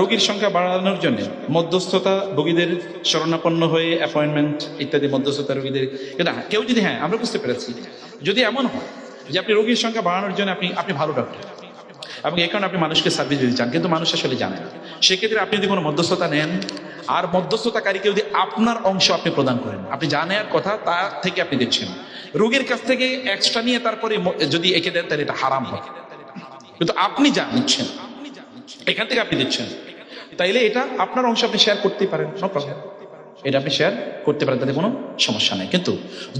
রোগীর সংখ্যা বাড়ানোর জন্য মধ্যস্থতা রোগীদের শরণাপন্ন হয়ে অ্যাপয়েন্টমেন্ট ইত্যাদি মধ্যস্থতা রোগীদের কিন্তু হ্যাঁ, কেউ যদি হ্যাঁ আমরা বুঝতে পেরেছি। যদি এমন হয় যে আপনি রোগীর সংখ্যা বাড়ানোর জন্য আপনি আপনি ভালো ডক্টর এবং এই কারণে আপনি মানুষকে সার্ভিস দিতে চান কিন্তু মানুষ আসলে জানে না। সেক্ষেত্রে আপনি যদি কোনো মধ্যস্থতা নেন আর মধ্যস্থতাকারীকে যদি আপনার অংশ আপনি প্রদান করেন আপনি জানেন কথা তা থেকে আপনি দেখছেন। রোগীর কাছ থেকে এক্সট্রা নিয়ে তারপরে যদি একে দেন তাহলে এটা হারাম হয়। কিন্তু আপনি যা নিচ্ছেন এখান থেকে আপনি দিচ্ছেন। তাইলে এটা আপনার অংশ আপনি শেয়ার করতেই পারেন নো প্রবলেম এটা আপনি শেয়ার করতে পারেন, তাতে কোনো সমস্যা নেই। কিন্তু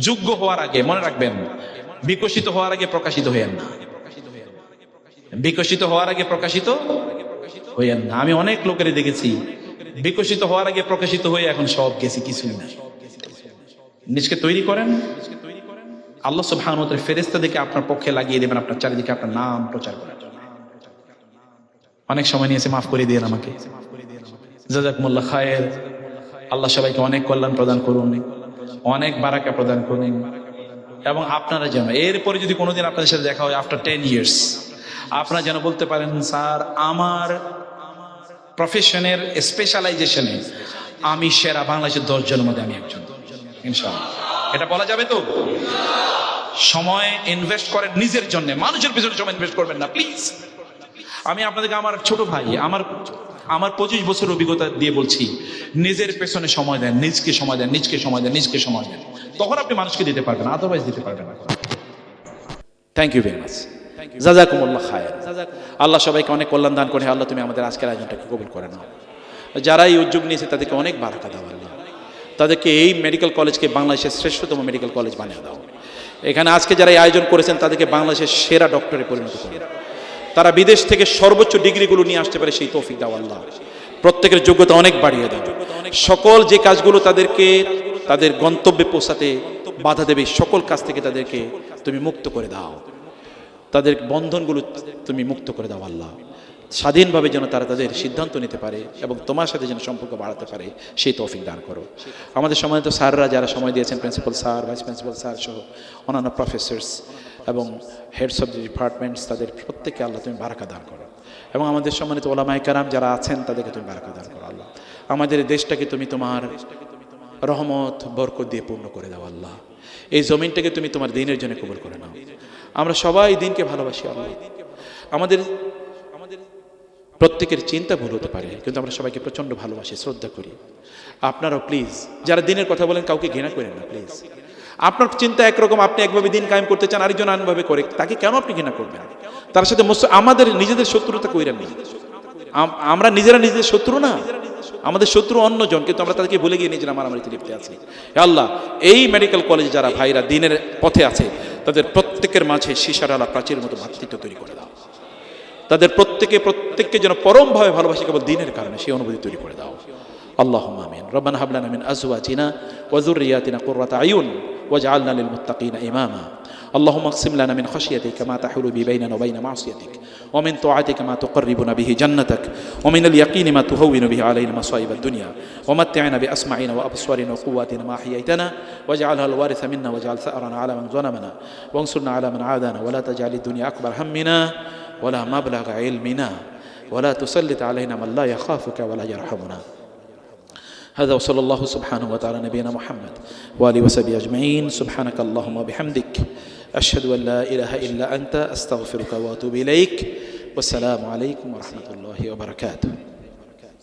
যোগ্য হওয়ার আগে, মনে রাখবেন, বিকশিত হওয়ার আগে প্রকাশিত হইয়েন না। বিকশিত হওয়ার আগে প্রকাশিত হইয়েন না। আমি অনেক লোকেরই দেখেছি, বিকশিত হওয়ার আগে প্রকাশিত হয়ে এখন সব গেছি, কিছুই না। নিজকে তৈরি করেন। আল্লাহ সুবহানাহু ওয়া তাআলা ফেরেশতা দেখে আপনার পক্ষে লাগিয়ে দেবেন, আপনার চারিদিকে আপনার নাম প্রচার করার জন্য। অনেক সময় নিয়েছে, মাফ করে দিয়েন আমাকে। জাজাকুমুল্লাহ খায়ের। আল্লাহ সবাইকে অনেক কল্যাণ প্রদান করুন। অনেক বারাকা প্রদান করুন। এবং আপনারা যেন, এরপরে যদি কোনোদিন আপনাদের সাথে দেখা হয় আফটার টেন ইয়ার্স আপনারা যেন বলতে পারেন, স্যার, আমার প্রফেশনের স্পেশালাইজেশনে আমি সেরা বাংলাদেশের দশ জনের মধ্যে আমি একজন। এটা বলা যাবে তো? সময় ইনভেস্ট করেন নিজের জন্য। মানুষের পিছনে সময় ইনভেস্ট করবেন না প্লিজ আমি আপনাদেরকে আমার ছোট ভাই আমার আমার পঁচিশ বছর অভিজ্ঞতা দিয়ে বলছি নিজের পেছনে সময় দেন নিজকে সময় দেন নিজকে সময় দেন নিজকে সময় দেন। তখন আপনি মানুষকে দিতে পারবেন আদারওয়াইজ দিতে পারবেন না। থ্যাংক ইউ ভেরি মাচ জাজাকুমুল্লাহ খায়ের আল্লাহ সবাইকে অনেক কল্যাণ দান করে আল্লাহ তুমি আমাদের আজকের আয়োজনটাকে কবুল করে নাও। যারা এই উদ্যোগ নিয়েছে তাদেরকে অনেক বারাকা দাও আল্লাহ। তাদেরকে এই মেডিকেল কলেজকে বাংলাদেশের শ্রেষ্ঠতম মেডিকেল কলেজ বানিয়ে দাও। এখানে আজকে যারা এই আয়োজন করেছেন তাদেরকে বাংলাদেশের সেরা ডক্টরে পরিণত করো তারা বিদেশ থেকে সর্বোচ্চ ডিগ্রিগুলো নিয়ে আসতে পারে সেই তৌফিক দাও আল্লাহ। প্রত্যেকের যোগ্যতা অনেক বাড়িয়ে দাও। সকল যে কাজগুলো তাদেরকে, তাদের গন্তব্যে পৌঁছাতে বাধা দেবে, সকল কাজ থেকে তাদেরকে তুমি মুক্ত করে দাও। তাদের বন্ধনগুলো তুমি মুক্ত করে দাও আল্লাহ। স্বাধীনভাবে যেন তারা তাদের সিদ্ধান্ত নিতে পারে এবং তোমার সাথে যেন সম্পর্ক বাড়াতে পারে, সেই তৌফিক দান করো। আমাদের সময় তো স্যাররা যারা সময় দিয়েছেন, principal sir, vice principal sir সহ অন্যান্য প্রফেসর্স এবং হেডস অফ দি ডিপার্টমেন্টস তাদের প্রত্যেককে আল্লাহ তুমি বারাকা দান করো। এবং আমাদের সম্মানিত ওলামাই কারাম যারা আছেন, তাদেরকে তুমি বারাকা দান করো আল্লাহ। আমাদের দেশটাকে তুমি তোমার রহমত, বরকত দিয়ে পূর্ণ করে দাও আল্লাহ। এই জমিনটাকে তুমি তোমার দিনের জন্য কবুল করে নাও। আমরা সবাই দিনকে ভালোবাসি আল্লাহ। আমাদের আমাদের প্রত্যেকের চিন্তা ভুল হতে পারে, কিন্তু আমরা সবাইকে প্রচণ্ড ভালোবাসি, শ্রদ্ধা করি। আপনারাও প্লিজ যারা দিনের কথা বলেন, কাউকে ঘৃণা করেন না প্লিজ আপনার চিন্তা একরকম, আপনি একভাবে দিন কায়েম করতে চান, আরেকজন আনভাবে করে, তাকে কেন আপনি ঘৃণা করবেন? তার সাথে আমাদের নিজেদের শত্রুতা কইরা নেই। আমরা নিজেরা নিজেদের শত্রু না। আমাদের শত্রু অন্যজন কিন্তু আমরা তাদেরকে ভুলে গিয়ে নিজেরা মারামারিতে লিপ্তে আছি। আল্লাহ, এই মেডিকেল কলেজ যারা ভাইরা দিনের পথে আছে, তাদের প্রত্যেকের মাঝে সিসারালা প্রাচীর মতো ভাতৃত্ব তৈরি করে দাও। তাদের প্রত্যেকে, প্রত্যেককে যেন পরমভাবে ভালোবাসে, কেবল দিনের কারণে সেই অনুভূতি তৈরি করে দাও। আল্লাহ আমিন। রবান হাবলান আমিন আজুয়া চিনা ওয়াজুর রিয়াতিনা কোর্রাতা আয়ুন واجعلنا للمتقين إماما. اللهم اقسم لنا من خشيتك ما تحول به بيننا وبين معصيتك ومن طاعتك ما تقربنا به جنتك ومن اليقين ما تهون به علينا مصائب الدنيا. ومتعنا باسماعنا وأبصارنا وقواتنا ما أحييتنا. واجعلها الوارث منا واجعل ثأرنا على من ظلمنا. وانصرنا على من عادانا. ولا تجعل الدنيا أكبر همنا ولا مبلغ علمنا. ولا تسلط علينا من لا يخافك ولا يرحمنا. هذا وصلى الله سبحانه وتعالى نبينا محمد وآله وصحبه أجمعين. سبحانك اللهم وبحمدك أشهد أن لا إله إلا أنت أستغفرك وأتوب إليك. والسلام عليكم ورحمة الله وبركاته.